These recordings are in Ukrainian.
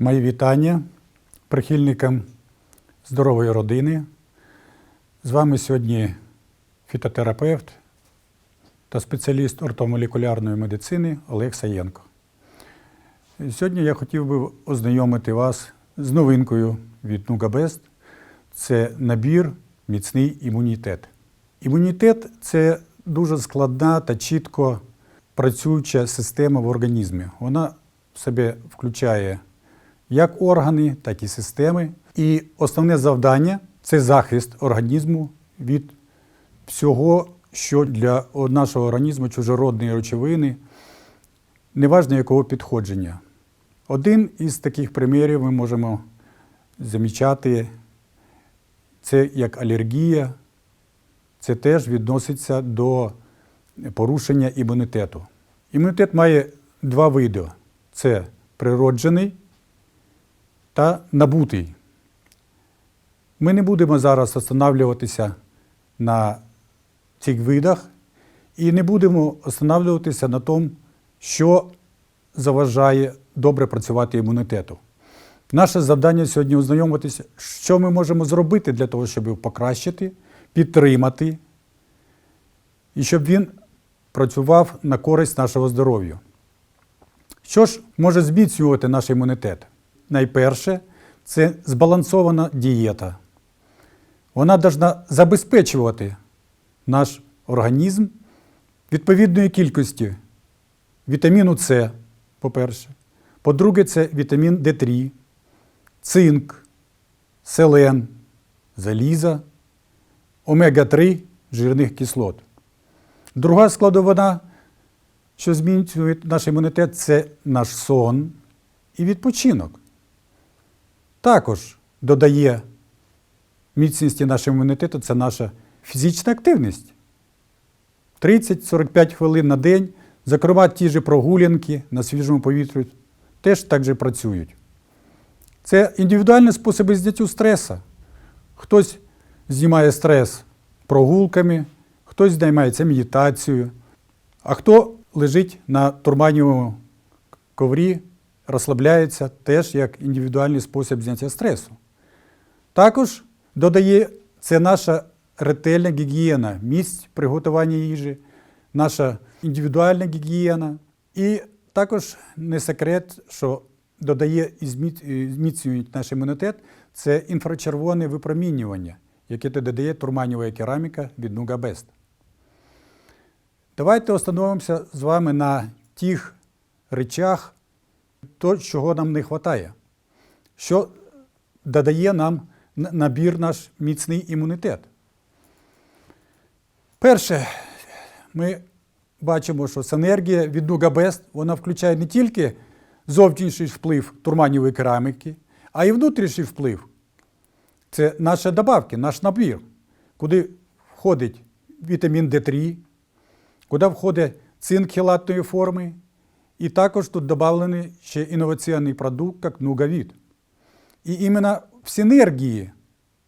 Мої вітання прихильникам здорової родини. З вами сьогодні фітотерапевт та спеціаліст ортомолекулярної медицини Олег Саєнко. Сьогодні я хотів би ознайомити вас з новинкою від Нугабест. Це набір міцний імунітет. Імунітет це дуже складна та чітко працююча система в організмі. Вона в себе включає як органи, так і системи. І основне завдання це захист організму від всього, що для нашого організму чужородної речовини, неважно якого підходження. Один із таких примірів ми можемо замічати, це як алергія, це теж відноситься до порушення імунітету. Імунітет має два види: це природжений та набутий. Ми не будемо зараз останавливатися на цих видах і не будемо останавливатися на тому, що заважає добре працювати імунітету. Наше завдання сьогодні ознайомитися, що ми можемо зробити для того, щоб його покращити, підтримати і щоб він працював на користь нашого здоров'я. Що ж може зміцнювати наш імунітет? Найперше, це збалансована дієта. Вона повинна забезпечувати наш організм відповідної кількості вітаміну С, по-перше. По-друге, це вітамін Д3, цинк, селен, заліза, омега-3 жирних кислот. Друга складовина, що змінює наш імунітет, це наш сон і відпочинок. Також додає міцності нашого імунітету це наша фізична активність. 30-45 хвилин на день, зокрема, ті ж прогулянки на свіжому повітрі теж так же працюють. Це індивідуальні способи зняття стресу. Хтось знімає стрес прогулками, хтось займається медитацією, а хто лежить на турманівому коврі, розслабляється теж як індивідуальний спосіб зняття стресу. Також додає це наша ретельна гігієна місць приготування їжі, наша індивідуальна гігієна. І також не секрет, що додає і зміцнює наш імунітет, це інфрачервоне випромінювання, яке додає турманєва кераміка від Нугабест. Давайте остановимося з вами на тих речах, то, чого нам не вистачає, що додає нам набір наш міцний імунітет. Перше, ми бачимо, що синергія від Нугабест вона включає не тільки зовнішній вплив турманівої кераміки, а й внутрішній вплив. Це наші добавки, наш набір, куди входить вітамін Д3, куди входить цинк хелатної форми, і також тут додавлений ще інноваційний продукт, як Нугавіт. І іменно в синергії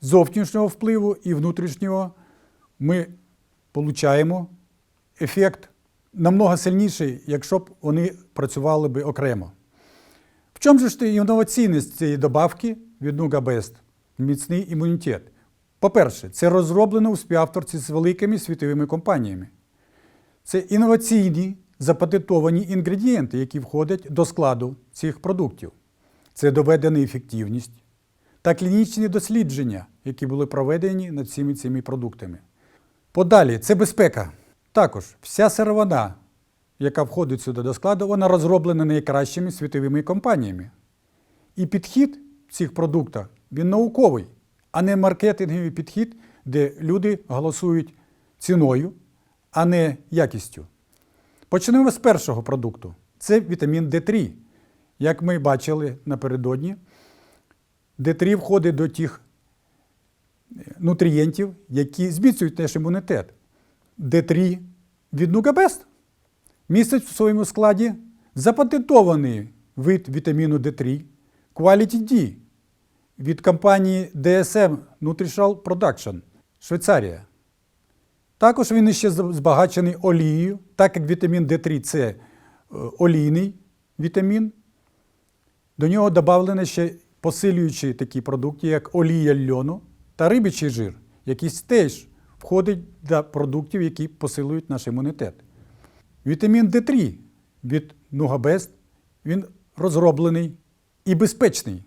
зовнішнього впливу і внутрішнього ми отримуємо ефект намного сильніший, якщо б вони працювали б окремо. В чому ж ти інноваційність цієї добавки від Нугабест? Міцний імунітет. По-перше, це розроблено у співавторці з великими світовими компаніями. Це інноваційні запатентовані інгредієнти, які входять до складу цих продуктів. Це доведена ефективність та клінічні дослідження, які були проведені над всіми цими продуктами. Подалі, це безпека. Також вся сировина, яка входить сюди до складу, вона розроблена найкращими світовими компаніями. І підхід цих продуктах він науковий, а не маркетинговий підхід, де люди голосують ціною, а не якістю. Почнемо з першого продукту. Це вітамін Д3. Як ми бачили напередодні, Д3 входить до тих нутрієнтів, які зміцнюють наш імунітет. Д3 від Нугабест містить в своєму складі запатентований вид вітаміну Д3 Quality D від компанії DSM Nutritional Production Швейцарія. Також він ще збагачений олією, так як вітамін Д3 це е, олійний вітамін. До нього додавлені ще посилюючі такі продукти, як олія льону та рибячий жир, який теж входить до продуктів, які посилюють наш імунітет. Вітамін D3 від Нугабест він розроблений і безпечний.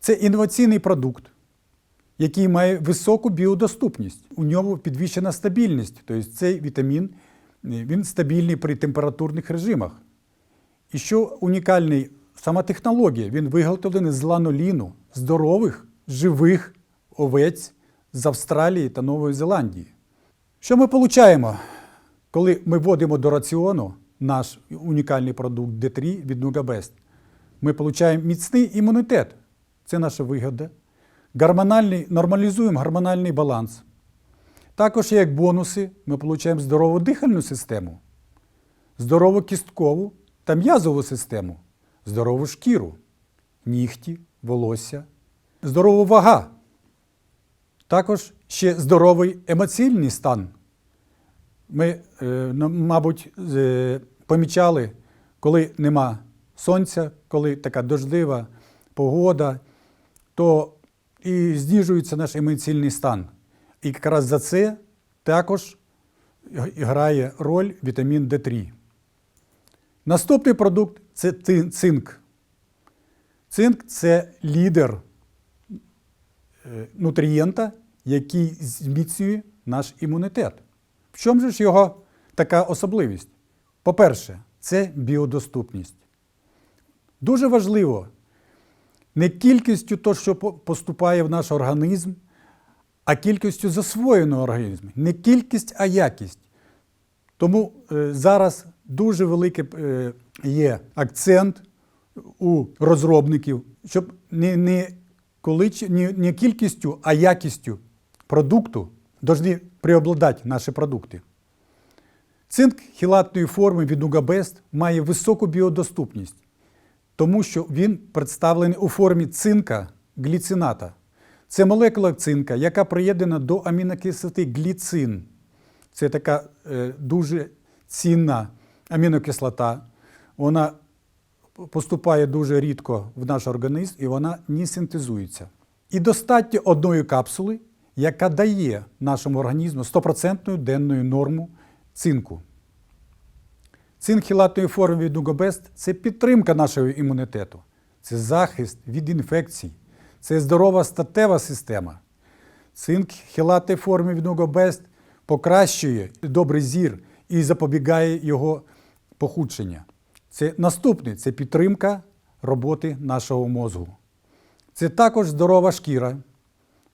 Це інноваційний продукт, який має високу біодоступність. У ньому підвищена стабільність. Тобто цей вітамін е, він стабільний при температурних режимах. І що унікальний, сама технологія, він виготовлений з ланоліну здорових, живих овець з Австралії та Нової Зеландії. Що ми отримуємо, коли ми вводимо до раціону наш унікальний продукт D3 від Nugabest? Ми отримуємо міцний імунітет. Це наша вигода. Гормональний, нормалізуємо гормональний баланс. Також, як бонуси, ми отримуємо здорову дихальну систему, здорову кісткову та м'язову систему, здорову шкіру, нігті, волосся, здорову вага. Також ще здоровий емоційний стан. Ми, е, мабуть, помічали, коли нема сонця, коли така дождива погода, то і знижується наш емоційний стан. І якраз за це також грає роль вітамін D3. Наступний продукт це цинк. Цинк це лідер е, нутрієнта, який зміцнює наш імунітет. В чому ж його така особливість? По-перше, це біодоступність. Дуже важливо не кількістю того, що поступає в наш організм, а кількістю засвоєного організму. Не кількість, а якість. Тому е, зараз дуже великий е, є акцент у розробників, щоб не, не, не, не кількістю, а якістю продукту повинні преобладати наші продукти. Цинк хілатної форми від Угабест має високу біодоступність, тому що він представлений у формі цинка гліцината. Це молекула цинка, яка приєднана до амінокислоти гліцин. Це така е, дуже цінна амінокислота. Вона поступає дуже рідко в наш організм і вона не синтезується. І достатньо одної капсули, яка дає нашому організму 100% денну норму цинку. Цинк форми від Нугобест – це підтримка нашого імунітету, це захист від інфекцій, це здорова статева система. Цинк хілатної форми від Нугобест покращує добрий зір і запобігає його похудшення. Це наступне це підтримка роботи нашого мозку. Це також здорова шкіра,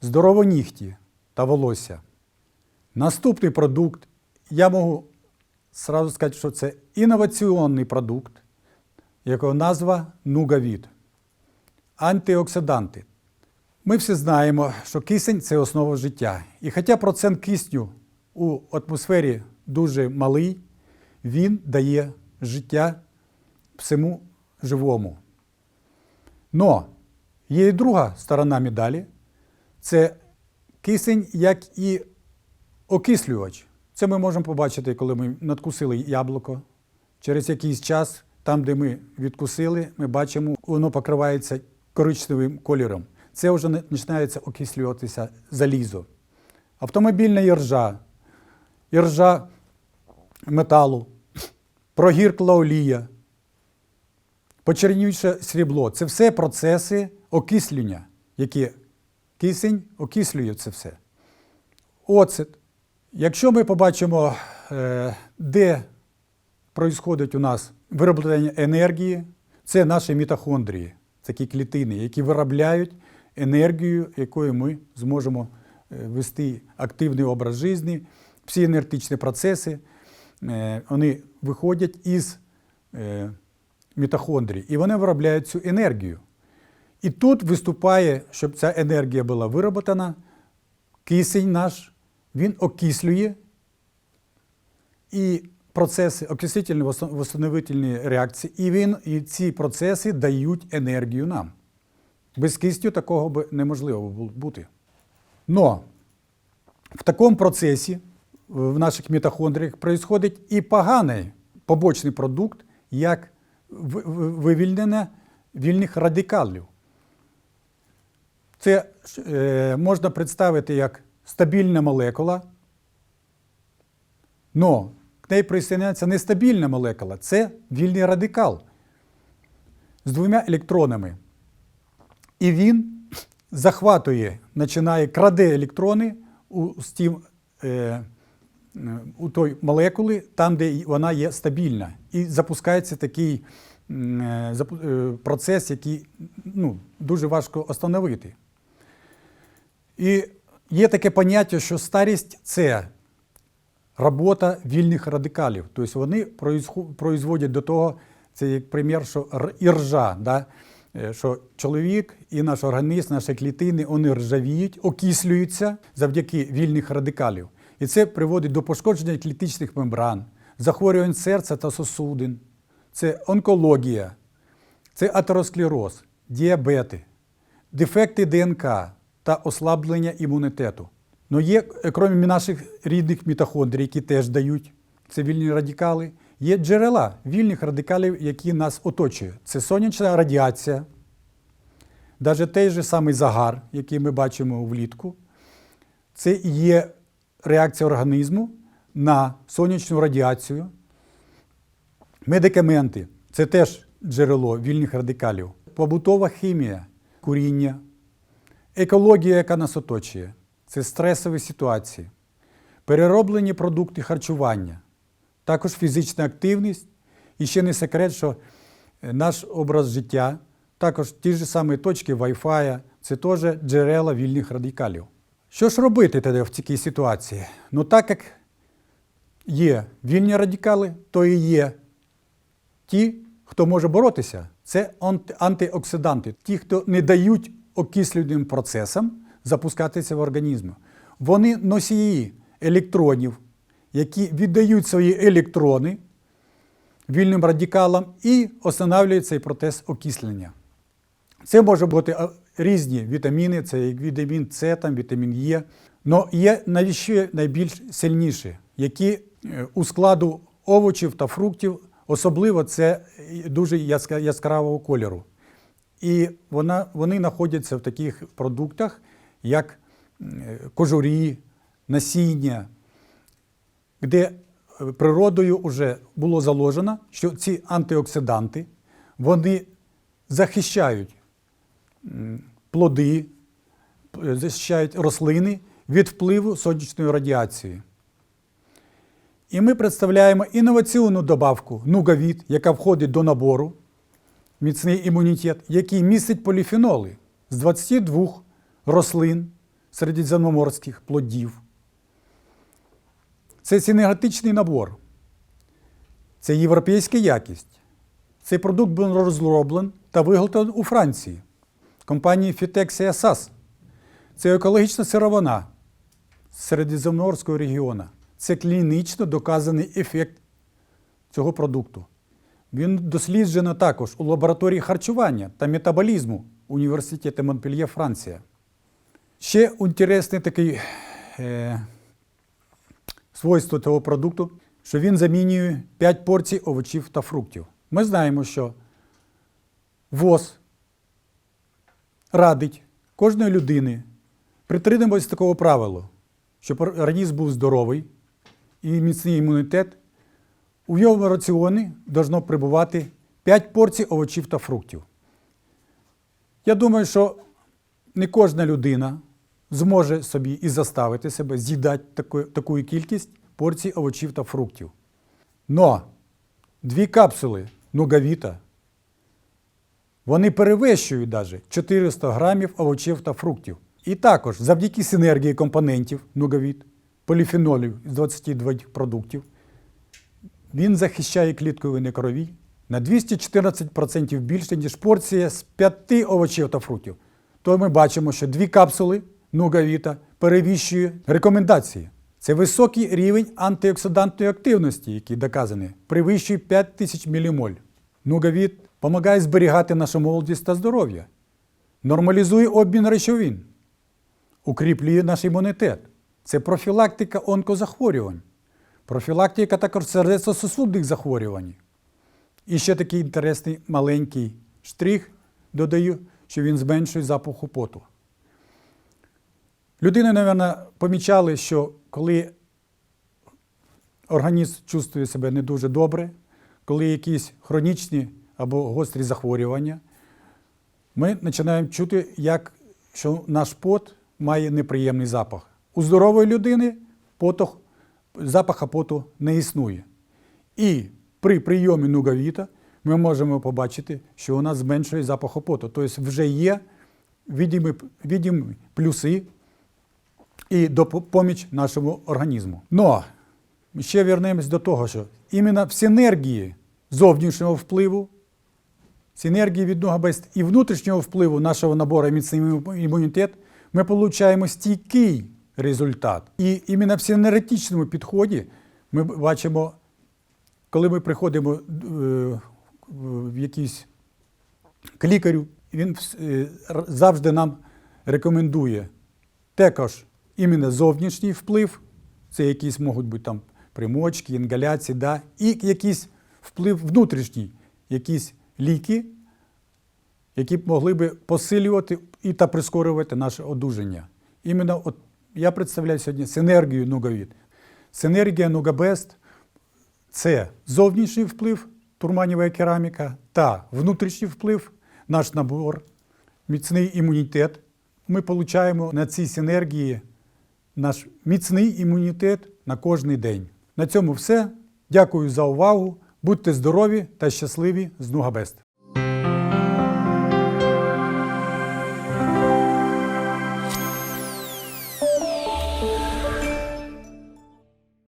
здорові нігті та волосся. Наступний продукт, я можу сразу сказати, що це інноваційний продукт, якого назва Нугавіт. Антиоксиданти. Ми всі знаємо, що кисень це основа життя. І хоча процент кисню у атмосфері дуже малий, він дає життя всьому живому. Но є і друга сторона медалі це кисень як і окислювач. Це ми можемо побачити, коли ми надкусили яблуко. Через якийсь час, там, де ми відкусили, ми бачимо, воно покривається коричневим кольором. Це вже починається окислюватися залізо. Автомобільна іржа, іржа металу, прогіркла олія, почернівше срібло. Це все процеси окислення, які кисень окислює це все. Оцет. Якщо ми побачимо, е, де происходить у нас вироблення енергії, це наші мітохондрії, такі клітини, які виробляють енергію, якою ми зможемо е, вести активний образ життя. Всі енергетичні процеси е, вони виходять із мітохондрій, і вони виробляють цю енергію. І тут виступає, щоб ця енергія була вироблена, кисень наш, він окислює і процеси окислительні восстановительні реакції, і він, і ці процеси дають енергію нам. Без кистю такого би неможливо бути. Но в такому процесі в наших мітохондріях происходить і поганий побочний продукт, як ви- ви- вивільнення вільних радикалів. Це е, можна представити як стабільна молекула, але к неї присоединяється нестабільна молекула, це вільний радикал з двома електронами. І він захватує, починає краде електрони у, стім, е, у той молекули, там, де вона є стабільна. І запускається такий е, е, процес, який ну, дуже важко остановити. І є таке поняття, що старість це робота вільних радикалів. Тобто вони производять до того, це як примір, що іржа, да? Е, що чоловік і наш організм, наші клітини, вони ржавіють, окислюються завдяки вільних радикалів. І це приводить до пошкодження клітичних мембран, захворювань серця та сосудин, це онкологія, це атеросклероз, діабети, дефекти ДНК та ослаблення імунітету. Ну є, е, крім наших рідних мітохондрій, які теж дають це вільні радикали, є джерела вільних радикалів, які нас оточують. Це сонячна радіація, навіть той же самий загар, який ми бачимо влітку, це є реакція організму на сонячну радіацію. Медикаменти це теж джерело вільних радикалів. Побутова хімія, куріння, екологія, яка нас оточує, це стресові ситуації, перероблені продукти харчування, також фізична активність. І ще не секрет, що е, наш образ життя, також ті ж самі точки Wi-Fi, це теж джерела вільних радикалів. Що ж робити тоді в такій ситуації? Ну, так як є вільні радикали, то і є ті, хто може боротися, це антиоксиданти, ті, хто не дають окислювальним процесам запускатися в організм. Вони носії електронів, які віддають свої електрони вільним радикалам і останавливають цей процес окислення. Це може бути різні вітаміни, це як вітамін С, там, вітамін Е. Але є навіщо найбільш сильніші, які е, у складу овочів та фруктів, особливо це е, дуже яскравого кольору. І вона, вони знаходяться в таких продуктах, як е, кожурі, насіння, де е, природою вже було заложено, що ці антиоксиданти вони захищають плоди, захищають рослини від впливу сонячної радіації. І ми представляємо інноваційну добавку нугавіт, яка входить до набору міцний імунітет, який містить поліфеноли з 22 рослин середземноморських плодів. Це синергетичний набор. Це європейська якість. Цей продукт був розроблений та виготовлений у Франції компанією Фітексія САС. Це екологічна сировина Середземноморського регіону. Це клінічно доказаний ефект цього продукту. Він досліджено також у лабораторії харчування та метаболізму Університету Монпельє, Франція. Ще інтересне таке е, свойство цього продукту, що він замінює 5 порцій овочів та фруктів. Ми знаємо, що ВОЗ радить кожної людини притримуватися такого правила, щоб організм був здоровий і міцний імунітет. У його раціоні должно прибувати 5 порцій овочів та фруктів. Я думаю, що не кожна людина зможе собі і заставити себе з'їдати таку, таку кількість порцій овочів та фруктів. Но дві капсули нугавіта, вони перевищують навіть 400 грамів овочів та фруктів. І також завдяки синергії компонентів нугавіт, поліфенолів з 22 продуктів, він захищає клітковини крові на 214% більше, ніж порція з 5 овочів та фруктів. То ми бачимо, що дві капсули нугавіта перевищує рекомендації. Це високий рівень антиоксидантної активності, який доказаний, перевищує 5000 мілімоль. Нугавіт допомагає зберігати нашу молодість та здоров'я, нормалізує обмін речовин, укріплює наш імунітет. Це профілактика онкозахворювань, профілактика також серцево-сосудних захворювань. І ще такий інтересний маленький штрих додаю, що він зменшує запаху поту. Людина, мабуть, помічали, що коли організм чувствує себе не дуже добре, коли якісь хронічні або гострі захворювання, ми починаємо чути, як, що наш пот має неприємний запах. У здорової людини потох, запаха поту не існує. І при прийомі нугавіта ми можемо побачити, що нас зменшує запах поту. Тобто вже є відімі, відімі плюси і допоміч нашому організму. Но ще вернемось до того, що іменно в синергії зовнішнього впливу, синергії від Ногабест і внутрішнього впливу нашого набору міцний імунітет, ми отримуємо стійкий результат. І іменно в синергетичному підході ми бачимо, коли ми приходимо е, в якийсь к лікарю, він е, завжди нам рекомендує також іменно зовнішній вплив, це якісь можуть бути там примочки, інгаляції, да, і якийсь вплив внутрішній, якісь ліки, які б могли би посилювати і та прискорювати наше одужання. Іменно от я представляю сьогодні синергію Нугавіт. Синергія Нугабест це зовнішній вплив турманєва кераміка та внутрішній вплив, наш набор, міцний імунітет. Ми отримуємо на цій синергії наш міцний імунітет на кожний день. На цьому все. Дякую за увагу. Будьте здорові та щасливі з Нугабест.